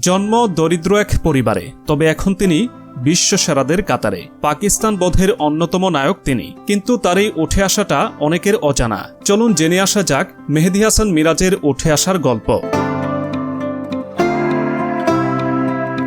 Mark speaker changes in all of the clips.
Speaker 1: জন্ম দরিদ্র এক পরিবারে, তবে এখন তিনি বিশ্ব সেরাদের কাতারে। পাকিস্তান বোধের অন্যতম নায়ক তিনি। কিন্তু তার এই উঠে আসাটা অনেকের অজানা। চলুন জেনে আসা যাক মেহেদি হাসান মিরাজের উঠে আসার গল্প।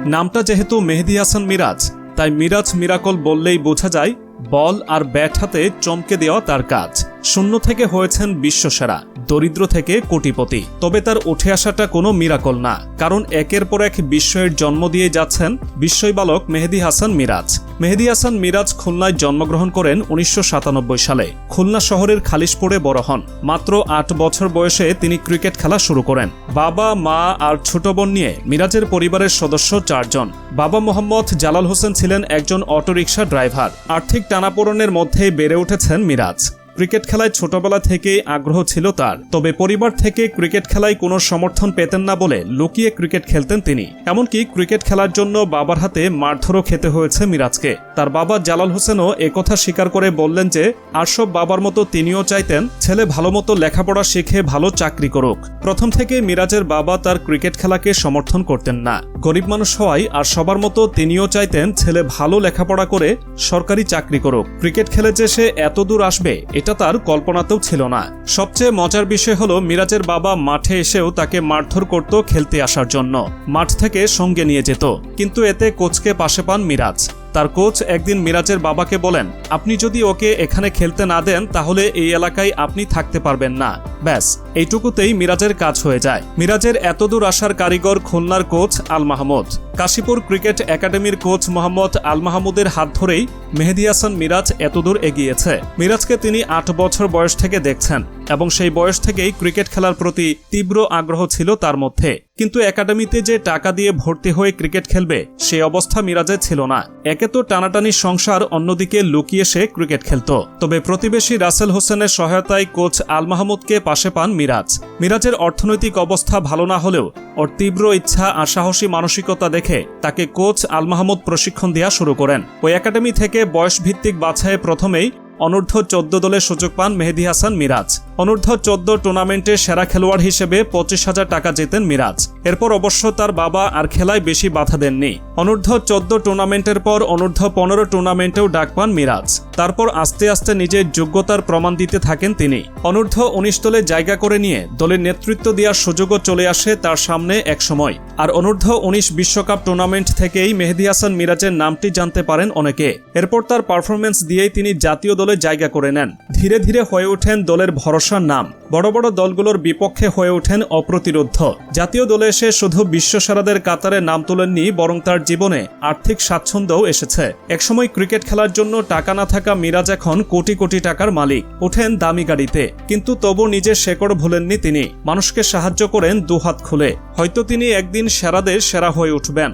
Speaker 1: নামটা যেহেতু মেহেদি হাসান মিরাজ, তাই মিরাজ মিরাকল বললেই বোঝা যায়, বল আর ব্যাট হাতে চমকে দেওয়া তার কাজ। শূন্য থেকে হয়েছেন বিশ্বসেরা, দরিদ্র থেকে কোটিপতি। তবে তার উঠে আসাটা কোনো মিরাকল না, কারণ একের পর এক বিস্ময়ের জন্ম দিয়ে যাচ্ছেন বিস্ময় বালক মেহেদি হাসান মিরাজ। মেহেদি হাসান মিরাজ খুলনায় জন্মগ্রহণ করেন উনিশশো সাতানব্বই সালে। খুলনা শহরের খালিশপুরে বড় হন। মাত্র আট বছর বয়সে তিনি ক্রিকেট খেলা শুরু করেন। বাবা, মা আর ছোট বোন নিয়ে মিরাজের পরিবারের সদস্য চারজন। বাবা মোহাম্মদ জালাল হোসেন ছিলেন একজন অটোরিকশা ড্রাইভার। আর্থিক টানাপোড়নের মধ্যেই বেড়ে উঠেছেন মিরাজ। ক্রিকেট খেলায় ছোটবেলা থেকেই আগ্রহ ছিল তার। তবে পরিবার থেকে ক্রিকেট খেলায় কোনো সমর্থন পেতেন না বলে লুকিয়ে ক্রিকেট খেলতেন তিনি। এমনকি ক্রিকেট খেলার জন্য বাবার হাতে মারধরও খেতে হয়েছে মিরাজকে। তার বাবা জালাল হোসেনও একথা স্বীকার করে বললেন যে, আর সব বাবার মতো তিনিও চাইতেন, ছেলে ভালো মতো লেখাপড়া শিখে ভালো চাকরি করুক। প্রথম থেকে মিরাজের বাবা তার ক্রিকেট খেলাকে সমর্থন করতেন না। গরিব মানুষ হওয়ায় আর সবার মতো তিনিও চাইতেন, ছেলে ভালো লেখাপড়া করে সরকারি চাকরি করুক। ক্রিকেট খেলে যে সে এত দূর আসবে এটা তার কল্পনাতেও ছিল না। সবচেয়ে মজার বিষয় হলো, মিরাজের বাবা মাঠে এসেও তাকে মারধর করত খেলতে আসার জন্য। মাঠ থেকে সঙ্গে নিয়ে যেত। কিন্তু এতে কোচকে পাশে পান মিরাজ। তার কোচ একদিন মিরাজের বাবাকে বলেন, আপনি যদি ওকে এখানে খেলতে না দেন, তাহলে এই এলাকায় আপনি থাকতে পারবেন না। ব্যাস, এইটুকুতেই মিরাজের কাজ হয়ে যায়। মিরাজের এতদূর আসার কারিগর খুলনার কোচ আল মাহমুদ। কাশীপুর ক্রিকেট একাডেমির কোচ মোহাম্মদ আল মাহমুদের হাত ধরেই মেহেদি হাসান মিরাজ এতদূর এগিয়েছে। মিরাজকে তিনি আট বছর বয়স থেকে দেখছেন। এবং সেই বয়স থেকেই ক্রিকেট খেলার প্রতি তীব্র আগ্রহ ছিল তার মধ্যে। কিন্তু একাডেমিতে যে টাকা দিয়ে ভর্তি হয়ে ক্রিকেট খেলবে, সে অবস্থা মিরাজে ছিল না। একে তো টানাটানি সংসার, অন্যদিকে লুকিয়ে সে ক্রিকেট খেলত। তবে প্রতিবেশী রাসেল হোসেনের সহায়তায় কোচ আল মাহমুদকে পাশে পান মিরাজ। মিরাজের অর্থনৈতিক অবস্থা ভালো না হলেও ওর তীব্র ইচ্ছা আর সাহসী মানসিকতা দেখে তাকে কোচ আল মাহমুদ প্রশিক্ষণ দেওয়া শুরু করেন। ওই একাডেমি থেকে বয়সভিত্তিক বাছাইয়ে প্রথমেই অনূর্ধ্ব চোদ্দ দলে সুযোগ পান মেহেদি হাসান মিরাজ। অনূর্ধ্ব চোদ্দ টুর্নামেন্টে সেরা খেলোয়াড় হিসেবে পঁচিশ হাজার টাকা জেতেন মিরাজ। এরপর অবশ্য তার বাবা আর খেলায় বেশি বাধা দেননি। অনূর্ধ্ব চোদ্দ টুর্নামেন্টের পর অনূর্ধ্ব পনেরো টুর্নামেন্টেও ডাক পান মিরাজ। তারপর আস্তে আস্তে নিজের যোগ্যতার প্রমাণ দিতে থাকেন তিনি। অনূর্ধ্ব উনিশ দলে জায়গা করে নিয়ে দলের নেতৃত্ব দেওয়ার সুযোগও চলে আসে তার সামনে এক সময় আর অনূর্ধ্ব উনিশ বিশ্বকাপ টুর্নামেন্ট থেকেই মেহেদি হাসান মিরাজের নামটি জানতে পারেন অনেকে। এরপর তার পারফরমেন্স দিয়েই তিনি জাতীয় দলে জায়গা করে নেন। ধীরে ধীরে হয়ে ওঠেন দলের ভরসার নাম। বড় বড় দলগুলোর বিপক্ষে হয়ে ওঠেন অপ্রতিরোধ্য। জাতীয় দলে এসে শুধু বিশ্বসেরাদের কাতারে নাম তোলেননি, বরং তার জীবনে আর্থিক স্বাচ্ছন্দ্যও এসেছে। একসময় ক্রিকেট খেলার জন্য টাকা না থাকা মিরাজ এখন কোটি কোটি টাকার মালিক। ওঠেন দামি গাড়িতে। কিন্তু তবু নিজের শেকড় ভুলেননি তিনি। মানুষকে সাহায্য করেন দুহাত খুলে। হয়তো তিনি একদিন সেরাদের সেরা হয়ে উঠবেন।